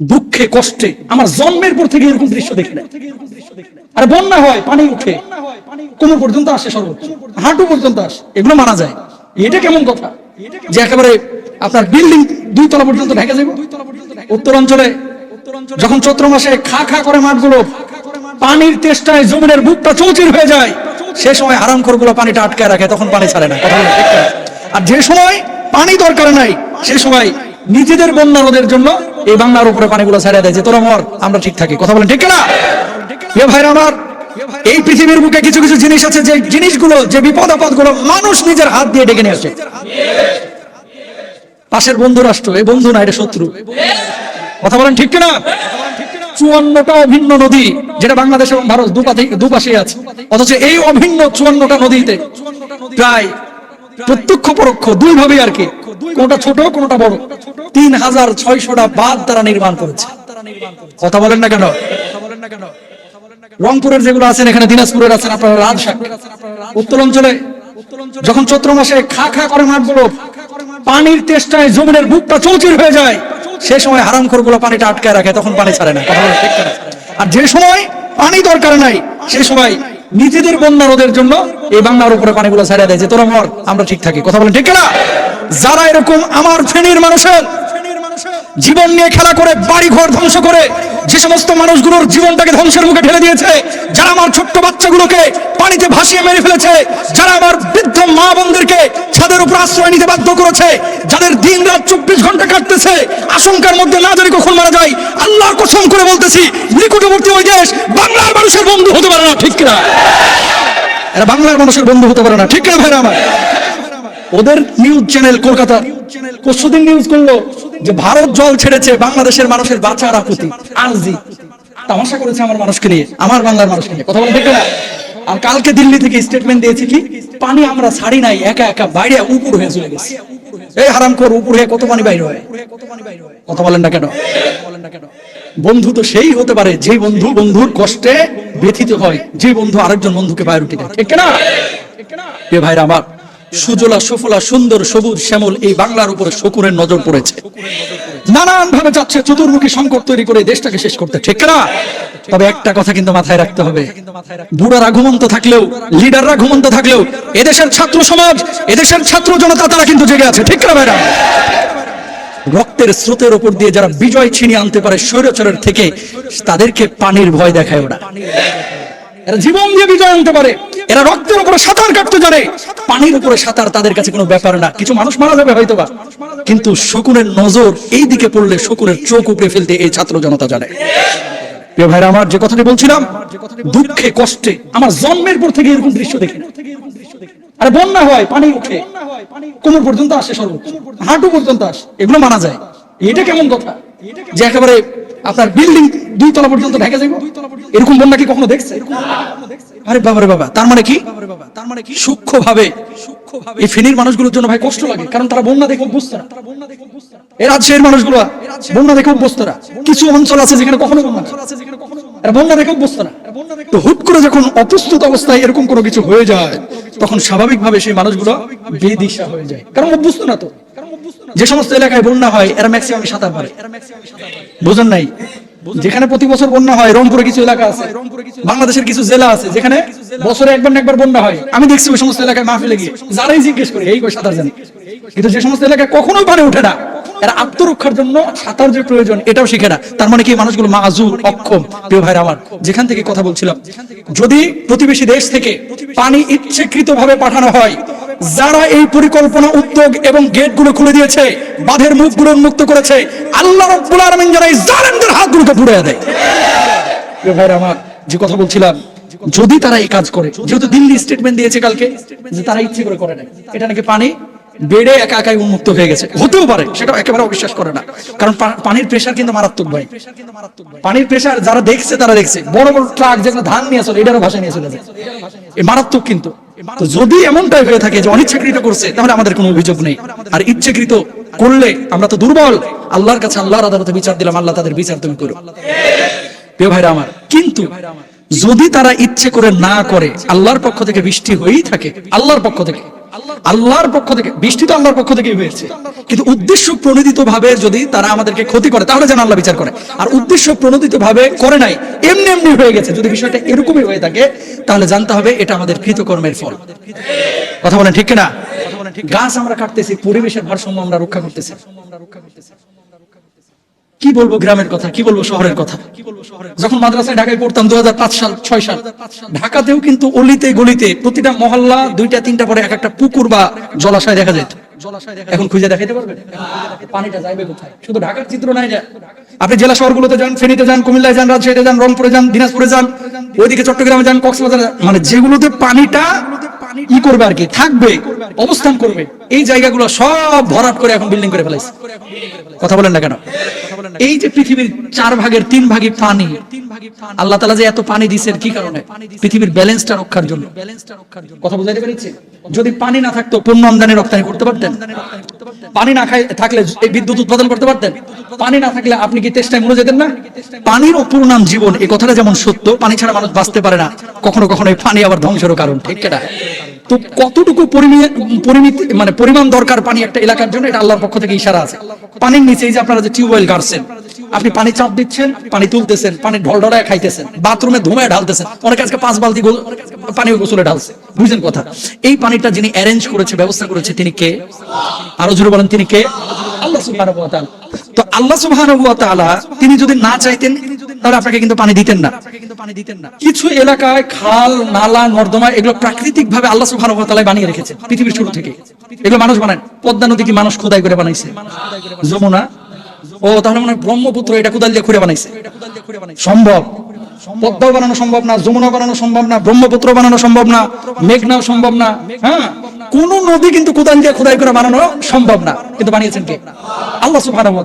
দুঃখে, কষ্টে। আমার জন্মের পর থেকে এরকম দৃশ্য দেখি না আর বন্যা হয়, পানি উঠে। কোমর পর্যন্ত আসে সর্বোচ্চ। হাঁটু পর্যন্ত আসে। এগুলো মানা যায়। এটা কেমন কথা? যে একেবারে আপনার বিল্ডিং দুই তলা পর্যন্ত ঢেকে যাবে। উত্তরাঞ্চলে যখন চৈত্র মাসে খা খা করে মাঠগুলো, পানির তেষ্টায় জমিনের বুকটা চৌচির হয়ে যায়, সে সময় আরামগুলো পানিটা আটকে রাখে, তখন পানি ছাড়ে না। কথা? আর যে সময় পানি দরকার নাই, সে সময় নিজেদের বন্যা রোধের জন্য এই বাংলার উপরে পানিগুলো ছেড়ে দেয় যে, তোরা মর, আমরা ঠিক থাকি। কথা বলেন, ঠিক না এ ভাইরা আমার, এই পৃথিবীর বুকে কিছু কিছু জিনিস আছে যে, জিনিসগুলো, যে বিপদ আপদগুলো মানুষ নিজের হাত দিয়ে ডেকে নিয়ে আসে। পাশের বন্ধু রাষ্ট্র, এই বন্ধু না, এটা শত্রু। কথা বলেন, ঠিক কিনা? চুয়ান্নটা অভিন্ন নদী, যেটা বাংলাদেশ এবং ভারত দুপাশে আছে। অথচ এই অভিন্ন চুয়ান্নটা নদীতে প্রায় প্রত্যক্ষ পরোক্ষ দুই ভাবে আর কি। কোনটা ছোট, কোনটা বড়। তিন হাজার ছয়শটা বাঁধ তারা নির্মাণ করেছে। কথা বলেন না কেন? রংপুরের যেগুলো আছেন, এখানে দিনাজপুরের আছেন, আপনারা রাজশাহী। উত্তরাঞ্চলে যখন চৈত্র মাসে খা খা করে মাঠগুলো পানির তেষ্টায় জমিনের বুকটা চৌচির হয়ে যায়, সে সময় হারামগুলো পানিটা আটকায় রাখে, তখন পানি ছাড়ে না? আর যে সময় পানি দরকার নাই, সে সময় নিজেদের বন্যা রোধের জন্য এই বাংলার উপরে পানিগুলো ছাড়িয়ে দেয় যে, তোরা মর, আমরা ঠিক থাকি। কথা বলেন ঠিক না যারা এরকম আমার ফেনীর মানুষের জীবন নিয়ে খেলা করে বাড়ি ঘর ধ্বংস করে, যে সমস্ত মানুষগুলোর জীবনটাকে ধ্বংসের মুখে ঠেলে দিয়েছে, যারা আমার ছোট্ট বাচ্চাগুলোকে পানিতে ভাসিয়ে মেরে ফেলেছে, যারা আমার বৃদ্ধ মা বোনদেরকে ছাদের উপর আশ্রয় নিতে বাধ্য করেছে, যাদের দিন রাত চব্বিশ ঘণ্টা কাটতেছে, আশঙ্কার মধ্যে না জানি কখন মারা যায় আল্লাহর কসম করে বলতেছি, নিকটবর্তী ওই দেশ বাংলার মানুষের বন্ধু হতে পারে না, ঠিক না এরা বাংলার মানুষের বন্ধু হতে পারে না, ঠিক না ভাইরা আমার? ওদের নিউজ চ্যানেল কলকাতা পরশুদিন নিউজ করল? যে ভারত জল ছেড়েছে বাংলাদেশের মানুষের বাঁচার আকুতি। আরজি। তামাশা করেছে আমার মানুষকে নিয়ে, আমার বাংলার মানুষকে নিয়ে। কথা বলে দেখবে না আর কালকে দিল্লি থেকে স্টেটমেন্ট দিয়েছে কি? পানি আমরা ছাড়ি নাই, একা একা বাইরে উপর হয়ে চলে গেছে। এই হারাম কর উপর হয়ে কত পানি বাইরে হয়? কথা বলেন না কেন? বন্ধু তো সেই হতে পারে, যে বন্ধু বন্ধুর কষ্টে ব্যথিত হয়, যে বন্ধু আরেকজন বন্ধুকে বায়ুটি দেয়। ঠিক না ভাইরা আমার সুজলা, সুফলা, সুন্দর, সবুজ, শ্যামল, এই বাংলার উপরে শকুনের নজর পড়েছে। নানান ভাবে যাচ্ছে, চতুর্মুখী সংকট তৈরি করে দেশটাকে শেষ করতে। ঠিক না তবে একটা কথা কিন্তু মাথায় রাখতে হবে। বুড়ারা ঘুমন্ত থাকলেও, লিডাররা ঘুমন্ত থাকলেও, এদেশের ছাত্র সমাজ, এদেশের ছাত্র জনতা, তারা কিন্তু জেগে আছে। ঠিক না ভাইরা? রক্তের স্রোতের উপর দিয়ে যারা বিজয় ছিনিয়ে আনতে পারে স্বৈরাচারের থেকে, তাদেরকে পানির ভয় দেখায় ওরা। জীবন দিয়ে বিজয় আনতে পারে। এরা রক্তের উপরে সাঁতার কাটতে জানে। পানির উপরে সাঁতার তাদের কাছে কোনো ব্যাপার না। কিছু মানুষ মারা যাবে হয়তো বা কিন্তু শকুনের নজর এই দিকে পড়লে শকুনের চোখ উপড়ে ফেলতে এই ছাত্র জনতা জানে। ভাইরা, আমার যে কথাটি বলছিলাম, দুঃখে, কষ্টে, আমার জন্মের পর থেকে এরকম দৃশ্য আরে বন্যা হয়, পানি উঠে। কোমর পর্যন্ত আসে সর্বোচ্চ। হাঁটু পর্যন্ত আসে। এগুলো মানা যায়। এটা কেমন কথা? যে একেবারে আপনার বিল্ডিং দুই তলা পর্যন্ত ঢেকে যাবে এরকম বন্যা কি কখনো দেখছে? আরে বাবারে বাবা তার মানে কি? তার মানে কি? সূক্ষ্ম ভাবে এই ফেনীর মানুষগুলোর জন্য ভাই কষ্ট লাগে কারণ তারা বন্যা দেখে অভ্যস্ত রাজশাহীর মানুষগুলো বন্যা দেখে অভ্যস্ত না। কিছু অঞ্চল আছে যেখানে কখনো বন্যা এরা বন্যা দেখে অভ্যস্ত না। তো হুট করে যখন অপ্রস্তুত অবস্থায় এরকম কোনো কিছু হয়ে যায় তখন স্বাভাবিকভাবে সেই মানুষগুলো বেদিশা হয়ে যায়। কারণ অভ্যস্ত না তো। যে সমস্ত এলাকায় বন্যা হয় এরা ম্যাক্সিমাম সাঁতার পারে। বুঝেন নাই? যেখানে প্রতি বছর বন্যা হয় রংপুরে কিছু এলাকা আছে। বাংলাদেশের কিছু জেলা আছে যেখানে বছরে একবার না একবার বন্যা হয়। আমি দেখছি ওই সমস্ত এলাকায় মাহফিলে গিয়ে। যারাই জিজ্ঞেস করে এই সাঁতার জানি। কিন্তু যে সমস্ত এলাকায় কখনোই পারে ওঠে না। এরা আত্মরক্ষার জন্য সাঁতার যে প্রয়োজন এটাও শিখে না। তার মানে কি মানুষগুলো মাজুর অক্ষম। প্রিয় ভাইরা আমার যেখান থেকে কথা বলছিলাম যদি প্রতিবেশী দেশ থেকে পানি ইচ্ছাকৃত ভাবে পাঠানো হয় যারা এই পরিকল্পনা উদ্যোগ এবং গেটগুলো খুলে দিয়েছে বাঁধের মুখগুলো উন্মুক্ত করেছে আল্লাহ রব্বুল আলামিন যারা এই জালেমদের হাতগুলোকে পুড়ে দেয়। প্রিয় ভাইরা আমার যে কথা বলছিলাম, যদি তারা এই কাজ করে, যেহেতু দিল্লি স্টেটমেন্ট দিয়েছে কালকে, যে তারা ইচ্ছে করে করে নাই। এটা নাকি পানি? বেড়ে একা একাই উন্মুক্ত হয়ে গেছে। হতেও পারে, সেটা একেবারে অবিশ্বাস করে না। কারণ পানির প্রেশার কিন্তু মারাত্মক ভাই। পানির প্রেশার যারা দেখছে, তারা দেখছে। বড় বড় ট্রাক যেগুলো ধান নিয়ে চলে এটারও ভাষা নিয়ে চলে যায়। মারাত্মক কিন্তু। যদি এমনটাই হয়ে থাকে যে অনিচ্ছাকৃত করছে, তাহলে আমাদের কোনো অভিযোগ নেই। আর ইচ্ছাকৃত করলে আমরা তো দুর্বল। আল্লাহর কাছে আল্লাহর আদালতে বিচার দিলাম, আল্লাহ তাদের বিচার তুমি করো। প্রিয় ভাইরা আমার, কিন্তু যদি তারা ইচ্ছে করে না করে, আল্লাহর পক্ষ থেকে বৃষ্টি হয়েই থাকে, আল্লাহর পক্ষ থেকে, আল্লাহর পক্ষ থেকে, বৃষ্টি তো আল্লাহর পক্ষ থেকে হয়েছে, কিন্তু উদ্দেশ্য প্রণোদিত ভাবে যদি তারা আমাদেরকে ক্ষতি করে, তাহলে যেন আল্লাহ বিচার করে। আর উদ্দেশ্য প্রণোদিত ভাবে করে নাই, এমনি এমনি হয়ে গেছে, যদি বিষয়টা এরকমই হয়ে থাকে, তাহলে জানতে হবে এটা আমাদের কৃতকর্মের ফল। কথা বলেন ঠিক না গাছ আমরা কাটতেছি, পরিবেশের ভারসাম্য আমরা রক্ষা করতেছি। কি বলব গ্রামের কথা, কি বলব শহরের কথা? যখন মাদ্রাসায় ঢাকায় পড়তাম দু সাল, ছয় সাল, ঢাকাতেও কিন্তু অলিতে গলিতে প্রতিটা মহল্লা দুইটা, তিনটা পরে এক একটা পুকুর বা জলাশয় দেখা যেত। যান চট্টগ্রামে যান মানে যেগুলোতে পানিটা করবে থাকবে, অবস্থান করবে, এই জায়গাগুলো সব ভরাট করে এখন বিল্ডিং করে ফেলাইছে। কথা বলেন না কেন? এই যে পৃথিবীর চার ভাগের তিন ভাগই পানি, আল্লাহ তালা যে এত পানি দিচ্ছেন কি কারণে? পৃথিবীর ব্যালেন্সটা রক্ষার জন্য। কথা বুঝাইতে পেরেছি? যদি পানি না থাকতো, পণ্য আমদানি রপ্তানি করতে পারতেন? পানি না খাই থাকলে এই বিদ্যুৎ উৎপাদন করতে পারতেন? পানি না থাকলে আপনি কি তেষ্টায় মরে যেতেন না? পানির অপর নাম জীবন এই কথাটা যেমন সত্য, পানি ছাড়া মানুষ বাঁচতে পারে না। কখনো কখনো এই পানি আবার ধ্বংসের কারণ, ঠিক কেটা তো কতটুকু পরিমিত মানে পরিমাণ দরকার পানি একটা এলাকার জন্য, এটা আল্লাহর পক্ষ থেকে ইশারা আছে। পানির নিচে এই যে আপনারা যে টিউবওয়েল গাড়ছেন আপনি পানি চাপ দিচ্ছেন, পানি তুলতেছেন, পানি ঢলঢলায় খাইতেছেন, বাথরুমে ধুমায় ঢালতেছেন, অনেক আজকে পাঁচ বালতি পানি গোসলে ঢালছে, বুঝছেন কথা? এই পানিটা যিনি অ্যারেঞ্জ করেছে, ব্যবস্থা করেছে, তিনি কে? আরও জোরে বলেন, তিনি কে? আল্লাহ সুবহানাহু তো আল্লাহ তাআলা, তিনি যদি না চাইতেন, তাহলে আপনাকে কিন্তু পানি দিতেন না। কিছু এলাকায় খাল, নালা, নর্দমা, এগুলো প্রাকৃতিক ভাবে আল্লাহ তাআলা বানিয়ে রেখেছে পৃথিবীর শুরু থেকে। এগুলো মানুষ বানায়। পদ্মা নদী কি মানুষ খোদাই করে বানাইছে? যমুনা ও, তাহলে মনে হয় ব্রহ্মপুত্র এটা কোদাল দিয়ে খুঁড়ে বানাইছে। সম্ভব। পদ্মাও বানানো সম্ভব না যমুনা বানানো সম্ভব না, ব্রহ্মপুত্র বানানো সম্ভব না, মেঘনাও সম্ভব না হ্যাঁ? কোন নদী কিন্তু কোদাল দিয়ে খোদাই করে বানানো সম্ভব না। কিন্তু বানিয়েছেন কে? আল্লাহ তাআলা।